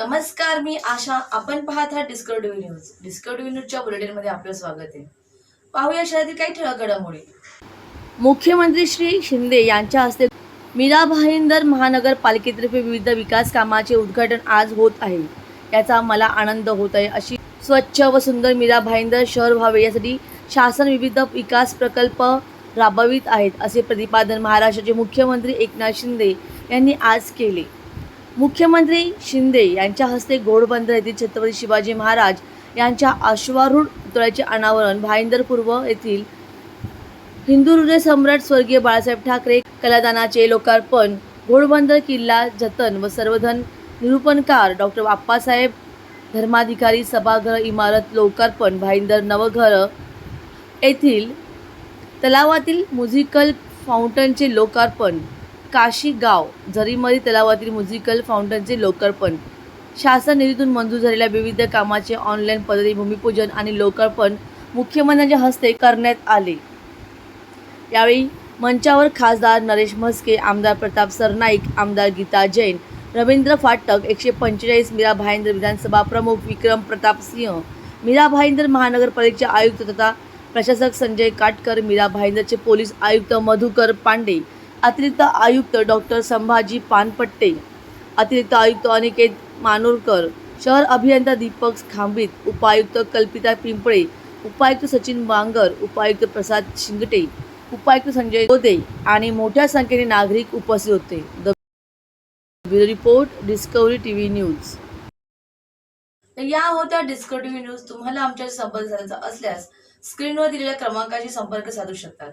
नमस्कार मी आशा. आपण पाहत आहात डिस्कवरी न्यूज डिस्कवरी न्यूजच्या बुलेटिनमध्ये आपलं स्वागत आहे. पाहूया शहरातील काही ठळक घडामोडी. मुख्यमंत्री श्री शिंदे यांच्या हस्ते मीरा भाईंदर महानगरपालिकेतर्फे विविध विकास कामाचे उद्घाटन आज होत आहे. याचा मला आनंद होत आहे. अशी स्वच्छ व सुंदर मीरा भाईंदर शहर व्हावे यासाठी शासन विविध विकास प्रकल्प राबवित आहेत असे प्रतिपादन महाराष्ट्राचे मुख्यमंत्री एकनाथ शिंदे यांनी आज केले. मुख्यमंत्री शिंदे यांच्या हस्ते घोडबंदर येथील छत्रपती शिवाजी महाराज यांच्या अश्वारूढ पुतळ्याचे अनावरण भाईंदर पूर्व येथील हिंदू हृदय सम्राट स्वर्गीय बाळासाहेब ठाकरे कलादानाचे लोकार्पण घोडबंदर किल्ला जतन व सर्वधन निरूपणकार डॉक्टर बाप्पासाहेब धर्माधिकारी सभागृह इमारत लोकार्पण भाईंदर नवघर येथील तलावातील म्युझिकल फाउंटनचे लोकार्पण काशी गाव झरीमरी तलावातील म्युझिकल फाउंटनचे लोकार्पण. शासन निधीतून मंजूर झालेल्या विविध कामाचे ऑनलाईन पद्धती भूमिपूजन आणि लोकार्पण मुख्यमंत्र्यांच्या हस्ते करण्यात आले. यावेळी मंचावर खासदार नरेश म्हस्के आमदार प्रताप सरनाईक आमदार गीता जैन रवींद्र फाटक एकशे पंचेचाळीस मीरा भाईंदर विधानसभा प्रमुख विक्रम प्रताप सिंह मीरा भाईंदर महानगरपालिकेचे आयुक्त तथा प्रशासक संजय काटकर मीरा भाईंदरचे पोलीस आयुक्त मधुकर पांडे अतिरिक्त आयुक्त डॉक्टर संभाजी पानपट्टे अतिरिक्त आयुक्त अनिकेत मानोरकर शहर अभियंता दीपक खांबित उपायुक्त कल्पिता पिंपळे उपायुक्त सचिन वांगर उपायुक्त प्रसाद शिंगटे उपायुक्त संजय गोदे आणि मोठ्या संख्येने नागरिक उपस्थित होते. The bureau report Discovery TV news. तर या होत्या डिस्कवरी टीव्ही न्यूज. तुम्हाला आमच्या संपर्क साधायचा असल्यास स्क्रीनवर दिलेल्या क्रमांकाशी संपर्क साधू शकतात.